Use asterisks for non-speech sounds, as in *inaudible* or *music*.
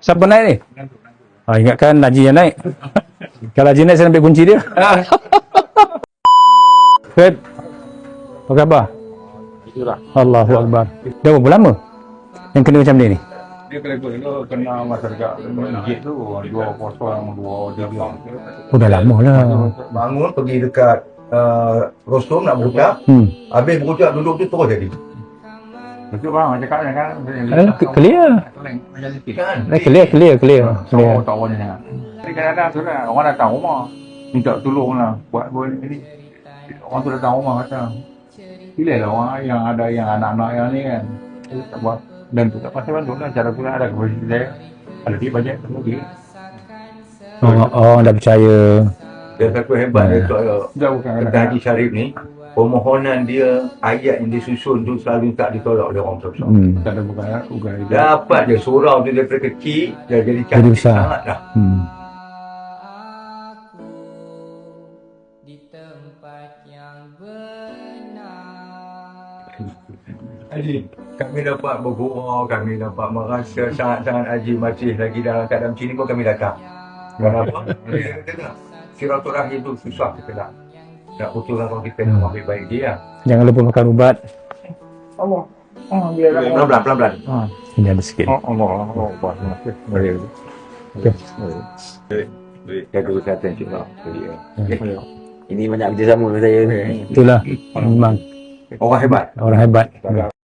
Siapa naik ni? Ah, ingatkan Haji yang naik. *laughs* Kalau Haji naik, saya ambil kunci dia. *laughs* Fred, apa khabar? Itulah. Allahu Akbar. Dah berapa lama yang kena macam ni ni? Dia kena kena kena masyarakat tu dua kosong dua tiga. Oh, dah lama lah. Bangun pergi dekat uh, rostum nak berucap. Hmm. Habis berucap duduk tu terus jadi. Betul bang, macam cakap kan. Eh, ke- clear. Macam sikit. Kan? Eh, clear, clear, clear. So, clear. tak awalnya sangat. Jadi kadang-kadang tu lah, orang datang rumah. Minta tolong lah. Buat buat ni. Orang tu datang rumah kata. Pilih lah orang yang ada yang anak-anak yang ni kan. Dia tak buat. Dan tu tak pasal bantu lah. Cara pula ada kepada saya. Ada duit banyak. Tunggu dia. Oh, oh, dah percaya. Dia satu hebat dia tu Dah bukan Kata Haji Syarif ni. Permohonan dia, ayat yang disusun tu selalu tak ditolak oleh orang besar. Hmm. Tak ada bukan bukan Dapat je surau tu daripada kecil, dah jadi Jadi cantik besar. sangat dah. Hmm. di tempat yang benar. Haji, kami dapat bergurau, kami dapat merasa sangat-sangat Haji masih lagi dalam keadaan macam ni pun kami datang. Kenapa? *laughs* Dia kata tak, Silaturahim tu susah kita nak. Nak putuskan kalau kita nak ambil baik dia. Jangan lupa makan ubat. Allah. Oh. Pelan-pelan, pelan-pelan. Ah. Ini ada sikit. Oh, Allah. Allah. Allah. Terima kasih. Okey. Jaga kesihatan insyaAllah. Terima Ini banyak kerjasama dengan saya ni. Itulah. Memang Orang hebat. orang hebat.